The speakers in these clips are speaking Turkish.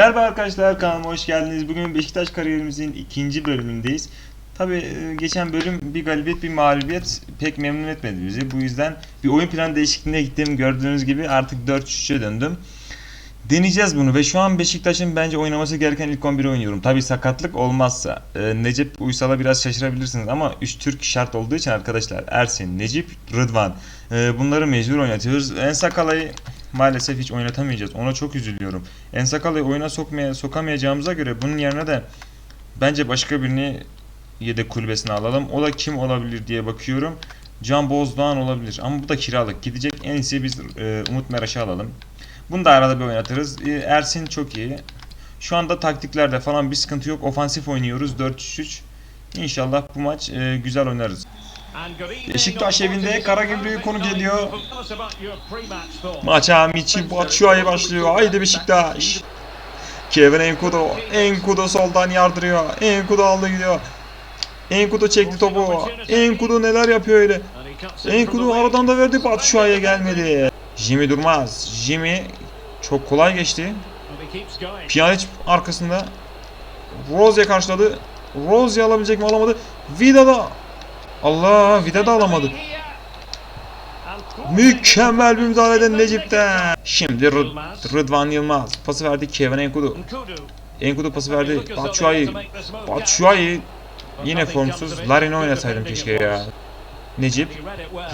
Merhaba arkadaşlar kanalıma hoş geldiniz. Bugün Beşiktaş kariyerimizin ikinci bölümündeyiz. Tabi geçen bölüm bir galibiyet bir mağlubiyet pek memnun etmedi bizi. Bu yüzden bir oyun plan değişikliğine gittim. Gördüğünüz gibi artık 4-3'e döndüm. Deneyeceğiz bunu ve şu an Beşiktaş'ın bence oynaması gereken ilk 11'i oynuyorum. Tabi sakatlık olmazsa. Ee, Necip Uysal'a biraz şaşırabilirsiniz ama 3 Türk şart olduğu için arkadaşlar Ersin, Necip, Rıdvan. Ee, bunları mecbur oynatıyoruz. En Sakala'yı maalesef hiç oynatamayacağız. Ona çok üzülüyorum. En Sakala'yı oyuna sokmaya sokamayacağımıza göre bunun yerine de bence başka birini yedek kulübesine alalım. O da kim olabilir diye bakıyorum. Can Bozdoğan olabilir ama bu da kiralık. Gidecek en iyisi biz e, Umut Meraş'ı alalım. Bunu da arada bir oynatırız. E, Ersin çok iyi. Şu anda taktiklerde falan bir sıkıntı yok. Ofansif oynuyoruz 4-3-3. İnşallah bu maç e, güzel oynarız. Beşiktaş evinde Karagümrük'e konu geliyor. Maça Michi Batshuayi başlıyor. Haydi Beşiktaş. Kevin Enkudu. Enkudu soldan yardırıyor. Enkudu aldı gidiyor. Enkudu çekti topu. Enkudu neler yapıyor öyle. Enkudu aradan da verdi. Batshuayi'ye gelmedi. Jimmy durmaz. Jimmy çok kolay geçti. Pjanic arkasında. Rose karşıladı. Rose alabilecek mi alamadı. Vida da Allah Vida da alamadı. Mükemmel bir müdahaleden Necip'ten. Şimdi Rıd- Rıdvan Yılmaz pası verdi Kevin Enkudu. Enkudu pası verdi Batshuayi. Batshuayi yine formsuz. Larin'i oynasaydım keşke ya. Necip,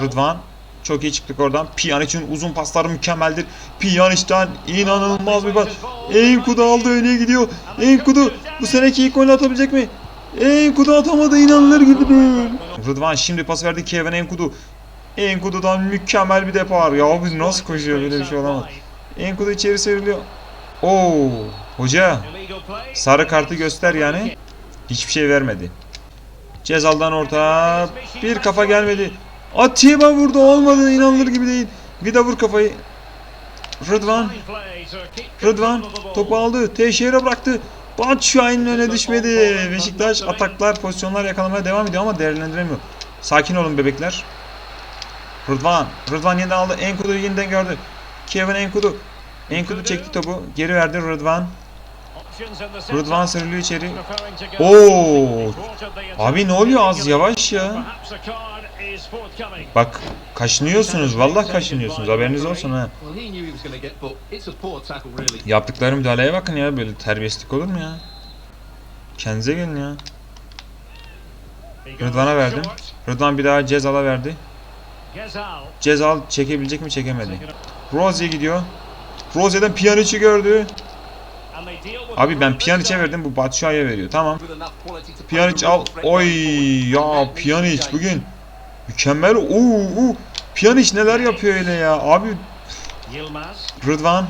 Rıdvan çok iyi çıktık oradan. Pjanic'in uzun pasları mükemmeldir. Pjanic'ten inanılmaz bir pas. Enkudu aldı öne gidiyor. Enkudu bu seneki ilk golünü atabilecek mi? Enkudu atamadı inanılır gibi değil. Rıdvan şimdi pas verdi Kevin Enkudu. Enkudu'dan mükemmel bir depar. Ya bu nasıl koşuyor böyle bir şey olamaz. Enkudu içeri seriliyor. Oo, hoca sarı kartı göster yani. Hiçbir şey vermedi. Cezaldan orta bir kafa gelmedi. Atiba vurdu olmadı inanılır gibi değil. Vida vur kafayı. Rıdvan Rıdvan topu aldı. Teixeira bıraktı. Batshuayi'nin öne düşmedi. Beşiktaş ataklar, pozisyonlar yakalamaya devam ediyor ama değerlendiremiyor. Sakin olun bebekler. Rıdvan. Rıdvan yeniden aldı. Enkudu'yu yeniden gördü. Kevin Enkudu. Enkudu çekti topu. Geri verdi Rıdvan. Rıdvan sırlıyor içeri. Oo. Abi ne oluyor az yavaş ya. Bak kaşınıyorsunuz. Vallahi kaşınıyorsunuz. Haberiniz olsun ha. Yaptıkları müdahaleye bakın ya. Böyle terbiyesizlik olur mu ya? Kendinize gelin ya. Rıdvan'a verdim. Rıdvan bir daha Cezal'a verdi. Cezal çekebilecek mi çekemedi. Rozi'ye gidiyor. Rozi'den Pjanic'i gördü. Abi ben Pjanic'e verdim bu Batshuayi'ye veriyor. Tamam. Pjanic al. Oy ya Pjanic bugün mükemmel. Oo, oo. Pjanic neler yapıyor öyle ya. Abi Rıdvan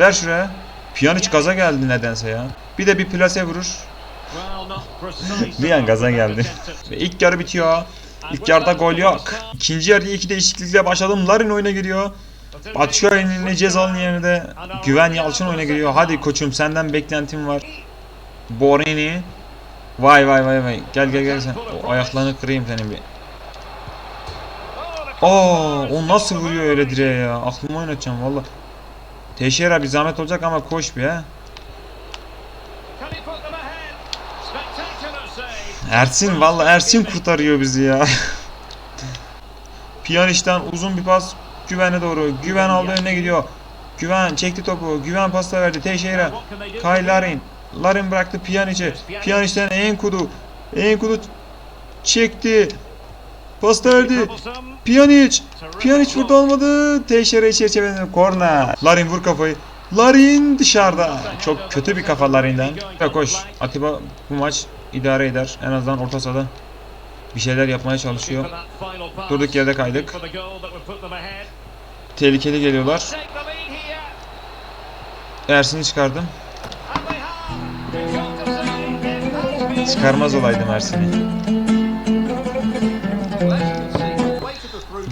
ver şuraya. Pjanic gaza geldi nedense ya. Bir de bir plase vurur. Bir an gaza geldi. Ve ilk yarı bitiyor. İlk yarıda gol yok. İkinci yarıya iki değişiklikle başladım. Larin oyuna giriyor. Batshuayi'nin Cezal'ın yerine de Güven Yalçın oyuna giriyor. Hadi koçum senden beklentim var. Borini. Vay vay vay vay. Gel gel gel sen. O ayaklarını kırayım senin bir. Aa, o nasıl vuruyor öyle direğe ya? Aklımı oynatacağım valla. Teşehir bir zahmet olacak ama koş bir ha. Ersin valla Ersin kurtarıyor bizi ya. Piyanişten uzun bir pas Güven'e doğru. Güven aldı önüne gidiyor. Güven çekti topu. Güven pasta verdi. Teixeira. Kay Larin. Larin bıraktı Pjanic'e. Pjanic'ten Enkudu. Enkudu çekti. Pasta verdi. Pjanic. Pjanic vurdu olmadı. Teixeira içeri çevirdi. Korna. Larin vur kafayı. Larin dışarıda. Çok kötü bir kafa Larin'den. Koş. Atiba bu maç idare eder. En azından orta sahada bir şeyler yapmaya çalışıyor. Durduk yerde kaydık. Tehlikeli geliyorlar. Ersin'i çıkardım. Çıkarmaz olaydım Ersin'i.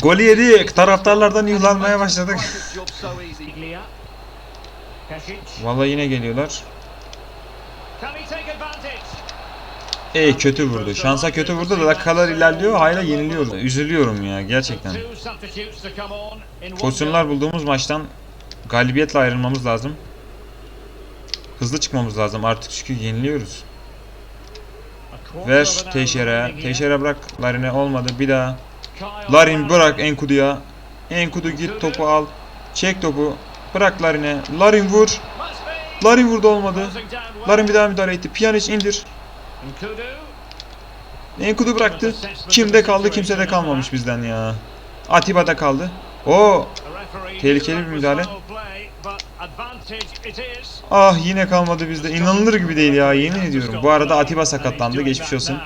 Golü yedik. Taraftarlardan yılanmaya başladık. Vallahi yine geliyorlar. Ey kötü vurdu. Şansa kötü vurdu da dakikalar ilerliyor. Hala yeniliyoruz. Üzülüyorum ya gerçekten. Pozisyonlar bulduğumuz maçtan galibiyetle ayrılmamız lazım. Hızlı çıkmamız lazım artık çünkü yeniliyoruz. Ver Teixeira. Teixeira bırak. Larin'e olmadı. Bir daha. Larin bırak Enkudu'ya. Enkudu git topu al. Çek topu. Bırak Larin'e. Larin vur. Larin vurdu olmadı. Larin bir daha müdahale etti. Pjanic indir. Enkudu bıraktı. Kimde kaldı? Kimsede kalmamış bizden ya. Atiba'da kaldı. O Tehlikeli bir müdahale. Ah yine kalmadı bizde. İnanılır gibi değil ya yemin ediyorum. Bu arada Atiba sakatlandı. Geçmiş olsun.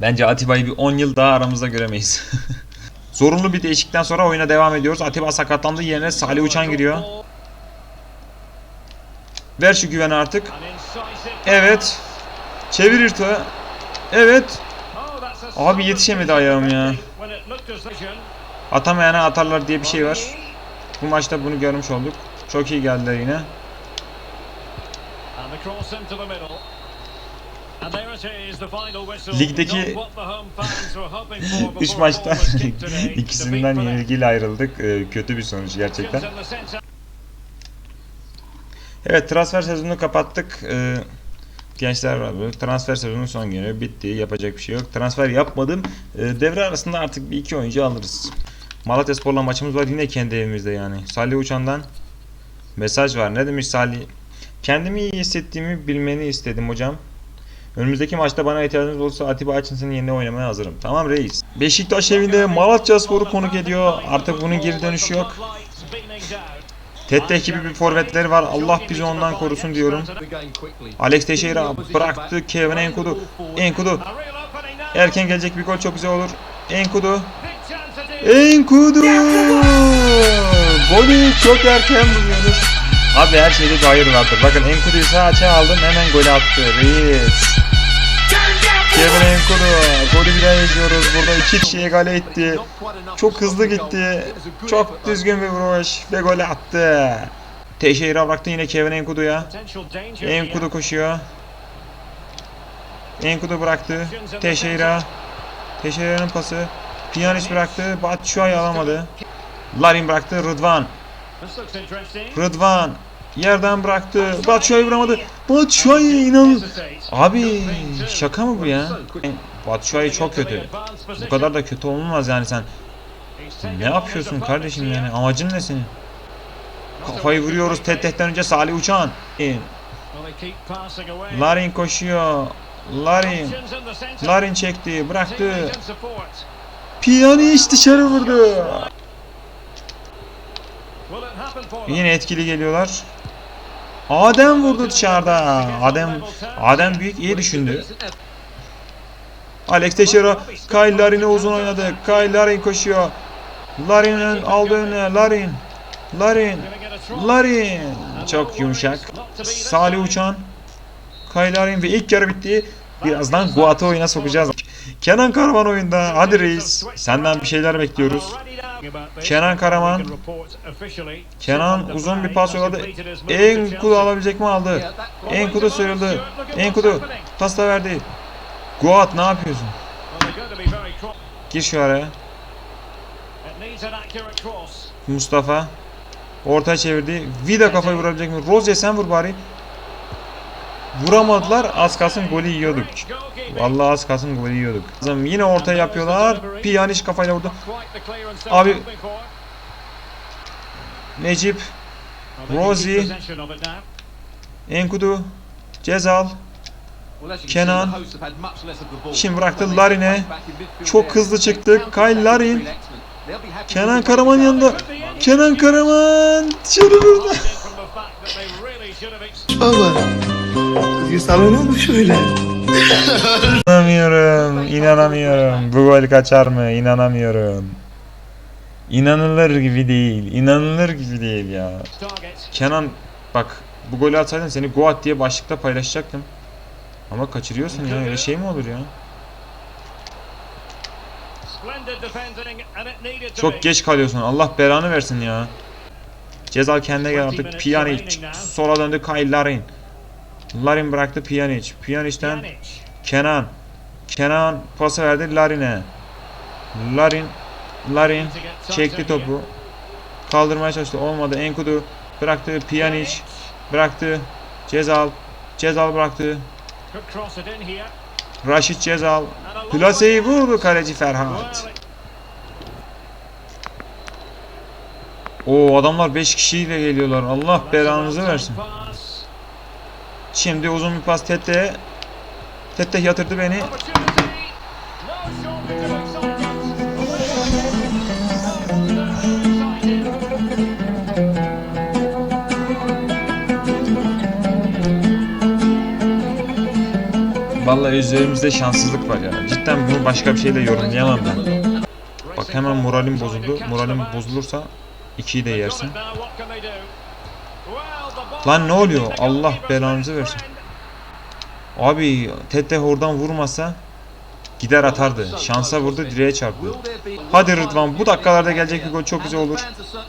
Bence Atiba'yı bir 10 yıl daha aramızda göremeyiz. Zorunlu bir değişiklikten sonra oyuna devam ediyoruz. Atiba sakatlandı. Yerine Salih Uçan giriyor. Ver şu güveni artık. Evet. Çevir irtifa. Evet. Abi yetişemedi ayağım ya. Atamayana atarlar diye bir şey var. Bu maçta bunu görmüş olduk. Çok iyi geldiler yine. Ligdeki üç maçta ikisinden yenilgiyle ayrıldık. Ee, kötü bir sonuç gerçekten. Evet transfer sezonunu kapattık. Ee, gençler var. Transfer sezonu son günü bitti. Yapacak bir şey yok. Transfer yapmadım. Ee, devre arasında artık bir iki oyuncu alırız. Malatya Spor'la maçımız var yine kendi evimizde yani. Salih Uçan'dan mesaj var. Ne demiş Salih? Kendimi iyi hissettiğimi bilmeni istedim hocam. Önümüzdeki maçta bana ihtiyacınız olursa Atiba Hutchinson'ın yerine oynamaya hazırım. Tamam reis. Beşiktaş evinde Malatya Spor'u konuk ediyor. Artık bunun geri dönüşü yok. Tette gibi bir forvetleri var. Allah bizi ondan korusun diyorum. Alex Teixeira bıraktı Kevin Enkudu. Enkudu. Erken gelecek bir gol çok güzel olur. Enkudu. Enkudu. Golü çok erken buluyoruz. Abi her şeyde bir hayır vardır. Bakın Enkudu'yu sağ açığa aldım hemen golü attı. Reis. Kevin Enkudu. Golü bir daha izliyoruz. Burada iki kişiye gale etti. Çok hızlı gitti. Çok düzgün bir vuruş ve gol attı. Teixeira bıraktı yine Kevin Enkudu'ya. Enkudu koşuyor. Enkudu bıraktı. Teixeira. Teixeira'nın pası. Pjanic bıraktı. Batshuayi alamadı. Larin bıraktı. Rıdvan. Rıdvan. Yerden bıraktı. Batshuayi vuramadı. Batshuayi inan. Abi şaka mı bu ya? Batshuayi çok kötü. Bu kadar da kötü olmaz yani sen. Ne yapıyorsun kardeşim yani? Amacın ne senin? Kafayı vuruyoruz Teteh'ten önce Salih Uçan. Larin koşuyor. Larin. Larin çekti. Bıraktı. Pjanic dışarı vurdu. Yine etkili geliyorlar. Adem vurdu dışarıda. Adem Adem büyük iyi düşündü. Alex Teixeira Kyle Larin'e uzun oynadı. Kyle Larin koşuyor. Larin'in aldı önüne. Larin. Larin. Larin. Çok yumuşak. Salih Uçan. Kyle Larin ve ilk yarı bitti. Birazdan Guat'ı oyuna sokacağız. Kenan Karaman oyunda. Hadi reis. Senden bir şeyler bekliyoruz. Kenan Karaman. Kenan uzun bir pas yolladı. Enkudu alabilecek mi aldı? Enkudu sıyrıldı. Enkudu pas da verdi. Guat ne yapıyorsun? Gir şu araya. Mustafa. Orta çevirdi. Vida kafayı vurabilecek mi? Rozier sen vur bari. Vuramadılar. Az kalsın golü yiyorduk. Vallahi az kalsın golü yiyorduk. Yine orta yapıyorlar. Pjanic kafayla vurdu. Abi Necip Rozi Enkudu Cezal Kenan. Şimdi bıraktı Larin'e. Çok hızlı çıktı. Kyle Larin. Kenan Karaman yanında. Kenan Karaman vurdu. Baba. Sana ne oldu şöyle? İnanamıyorum. inanamıyorum. Bu gol kaçar mı? İnanamıyorum. İnanılır gibi değil. İnanılır gibi değil ya. Kenan bak bu golü atsaydın seni Goat diye başlıkta paylaşacaktım. Ama kaçırıyorsun ya öyle şey mi olur ya? Çok geç kalıyorsun. Allah belanı versin ya. Cezal kendine gel artık. Pjanic. Sola döndü Kyle Larin. Larin bıraktı Pjanic. Pjanic'ten Kenan. Kenan pası verdi Larin'e. Larin. Larin çekti topu. Kaldırmaya çalıştı. Olmadı. Enkudu. Bıraktı Pjanic. Bıraktı. Cezal. Cezal bıraktı. Raşit Cezal. Plaseyi vurdu kaleci Ferhat. O adamlar 5 kişiyle geliyorlar. Allah belanızı versin. Şimdi uzun bir pas Tete. Tete yatırdı beni. Vallahi üzerimizde şanssızlık var ya. Cidden bunu başka bir şeyle yorumlayamam ben. Bak hemen moralim bozuldu. Moralim bozulursa 2'yi de yersin. Lan ne oluyor? Allah belanızı versin. Abi Tete oradan vurmasa gider atardı. Şansa vurdu direğe çarptı. Hadi Rıdvan bu dakikalarda gelecek bir gol çok güzel olur.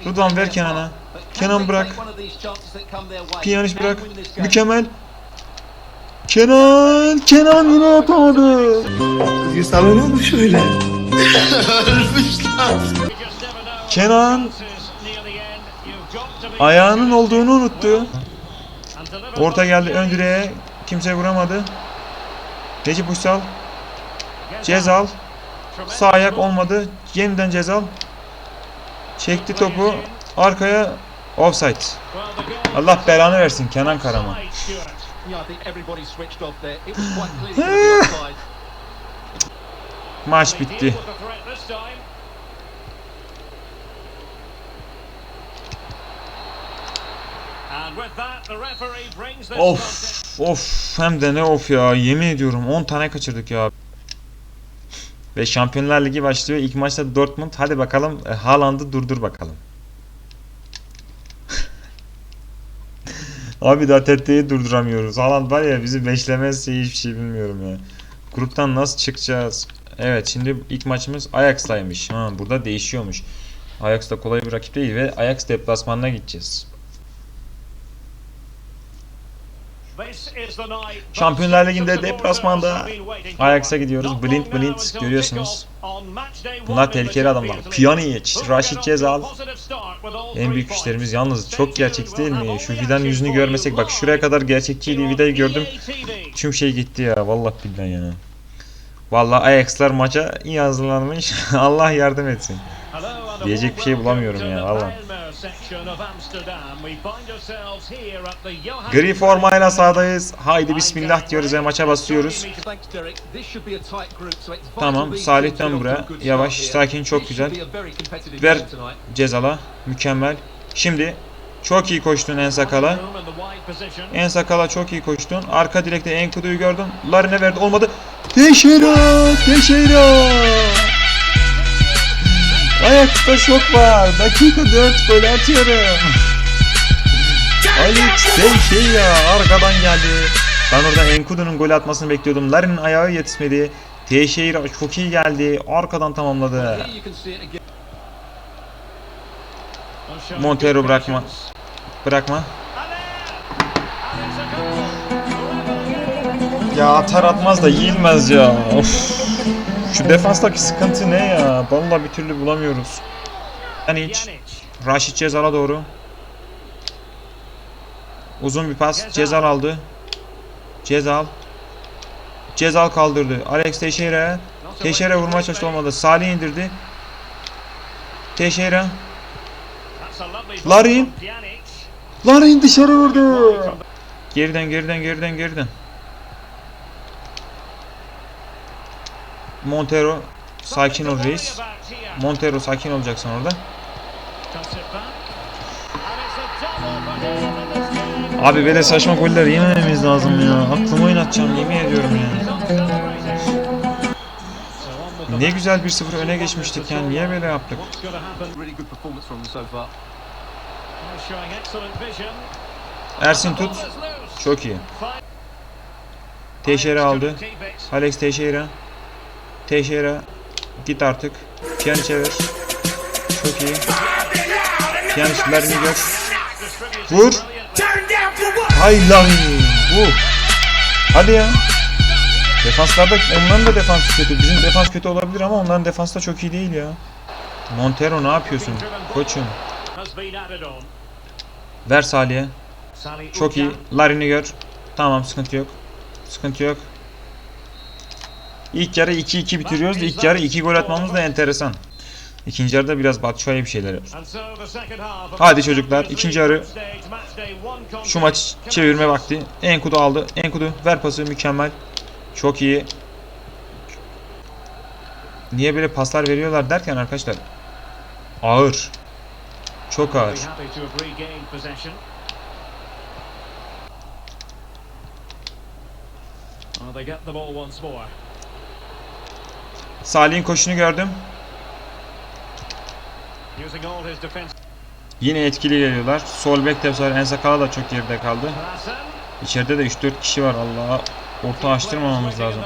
Rıdvan ver Kenan'a. Kenan bırak. Piyaniş bırak. Mükemmel. Kenan, Kenan yine sana ne oldu şöyle? Kenan ayağının olduğunu unuttu. Orta geldi ön direğe. Kimse vuramadı. Necip Uysal. Cezal. Sağ ayak olmadı. Yeniden Cezal. Çekti topu. Arkaya offside. Allah belanı versin Kenan Karaman. Yeah, I think everybody switched off there. It was quite clear to be offside. Maç bitti. Of of hem de ne of ya yemin ediyorum 10 tane kaçırdık ya. Ve Şampiyonlar Ligi başlıyor. İlk maçta Dortmund. Hadi bakalım e, Haaland'ı durdur bakalım. Abi daha Tette'yi durduramıyoruz. Haaland var ya bizi beşlemezse hiçbir şey bilmiyorum ya. Gruptan nasıl çıkacağız? Evet şimdi ilk maçımız Ajax'taymış. Ha, burada değişiyormuş. Ajax da kolay bir rakip değil ve Ajax deplasmanına gideceğiz. Şampiyonlar Ligi'nde deplasmanda Ajax'a gidiyoruz. Blind blind görüyorsunuz. Bunlar tehlikeli adamlar. Pjanic, Raşit Cezal. En büyük işlerimiz yalnız çok gerçekçi değil mi? Şu Vida'nın yüzünü görmesek bak şuraya kadar gerçekçiydi. Vida'yı gördüm. Tüm şey gitti ya. Vallahi billahi yani. Vallahi Ajax'lar maça iyi hazırlanmış. Allah yardım etsin. Diyecek bir şey bulamıyorum ya valla. Gri formayla sahadayız. Haydi bismillah diyoruz ve maça basıyoruz. Tamam, Salih dön buraya. Yavaş, sakin, çok güzel. Ver. Cezala. Mükemmel. Şimdi çok iyi koştun en sakala. En sakala çok iyi koştun. Arka direkte Enkudu'yu gördüm. Larine verdi. Olmadı. Teşera! Teşera! Ayakta şok var. Dakika 4 gol atıyorum. Alex Teixeira arkadan geldi. Ben orada Enkudu'nun gol atmasını bekliyordum. Larin'in ayağı yetişmedi. Teixeira çok iyi geldi. Arkadan tamamladı. Montero bırakma. Bırakma. Ya atar atmaz da yiyilmez ya. Of. Şu defanstaki sıkıntı ne ya? Vallahi bir türlü bulamıyoruz. Yani hiç. Raşit Cezal'a doğru. Uzun bir pas. Cezal aldı. Cezal. Cezal kaldırdı. Alex Teixeira. Teixeira vurmaya çalıştı olmadı. Salih indirdi. Teixeira. Larin. Larin dışarı vurdu. Geriden geriden geriden geriden. Montero sakin ol reis. Montero sakin olacaksın orada. Abi böyle saçma goller yemememiz lazım ya. Aklımı oynatacağım yemin ediyorum ya. Ne güzel 1-0 öne geçmiştik yani niye böyle yaptık? Ersin tut. Çok iyi. Teixeira aldı. Alex Teixeira. Teixeira. Git artık. Pjanic ver. Çok iyi. Pjanic'lerini gör. Vur. Hay lan. Vur. Hadi ya. Defanslarda onların da defansı kötü. Bizim defans kötü olabilir ama onların defansı da çok iyi değil ya. Montero ne yapıyorsun koçum? Ver Salih'e. Çok iyi. Larin'i gör. Tamam sıkıntı yok. Sıkıntı yok. İlk yarı 2-2 bitiriyoruz. İlk yarı 2 gol atmamız da enteresan. İkinci yarıda biraz Batshuayi bir şeyler yapar. Hadi çocuklar ikinci yarı Şu maçı çevirme vakti. Enkudu aldı. Enkudu ver pası mükemmel. Çok iyi. Niye böyle paslar veriyorlar derken arkadaşlar. Ağır. Çok ağır. Salih'in koşunu gördüm. Yine etkili geliyorlar. Sol bek de sefer Ensakala da çok geride kaldı. İçeride de 3-4 kişi var Allah. Orta açtırmamamız lazım.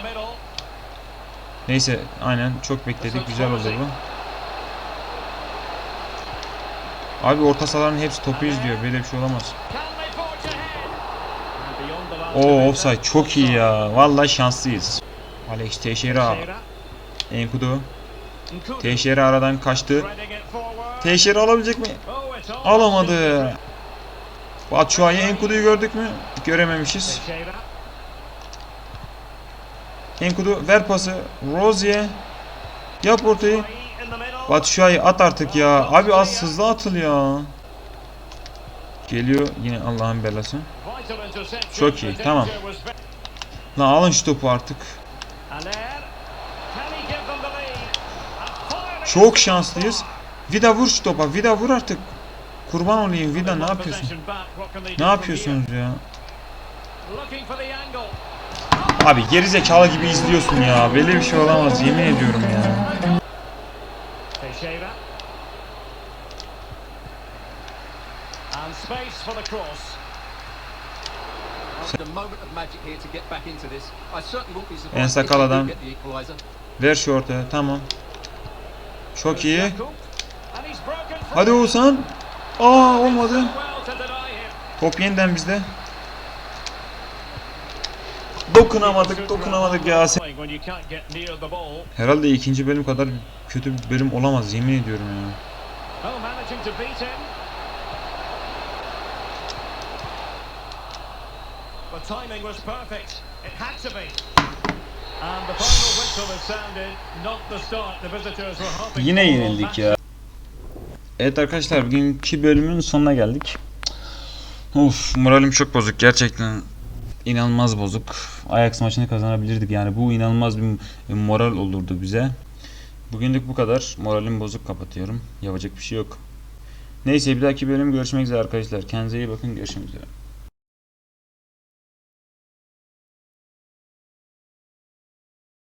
Neyse aynen çok bekledik. Güzel oldu bu. Abi orta sahaların hepsi topu izliyor. Böyle bir şey olamaz. Oo offside çok iyi ya. Vallahi şanslıyız. Alex Teixeira. Enkudu. Teixeira aradan kaçtı. Teixeira alabilecek mi? Alamadı. Batshuayi Enkudu'yu gördük mü? Görememişiz. Enkudu ver pası. Rozier. Yap ortayı. Batshuayi at artık ya. Abi az hızlı atıl ya. Geliyor yine Allah'ın belası. Çok iyi tamam. Lan alın şu topu artık. Çok şanslıyız. Vida vur şu topa. Vida vur artık. Kurban olayım Vida ne yapıyorsun? Ne yapıyorsunuz ya? Abi gerizekalı gibi izliyorsun ya. Böyle bir şey olamaz yemin ediyorum ya. En sakal adam. Ver şu ortaya tamam. Çok iyi. Hadi Oğuzhan. Aa olmadı. Top yeniden bizde. Dokunamadık dokunamadık ya. Herhalde ikinci bölüm kadar kötü bir bölüm olamaz yemin ediyorum ya. Timing was perfect. It had to be. Yine yenildik ya. Evet arkadaşlar bugünkü bölümün sonuna geldik. Of moralim çok bozuk gerçekten. inanılmaz bozuk. Ajax maçını kazanabilirdik yani bu inanılmaz bir moral olurdu bize. Bugünlük bu kadar. Moralim bozuk kapatıyorum. Yapacak bir şey yok. Neyse bir dahaki bölüm görüşmek üzere arkadaşlar. Kendinize iyi bakın. Görüşmek üzere.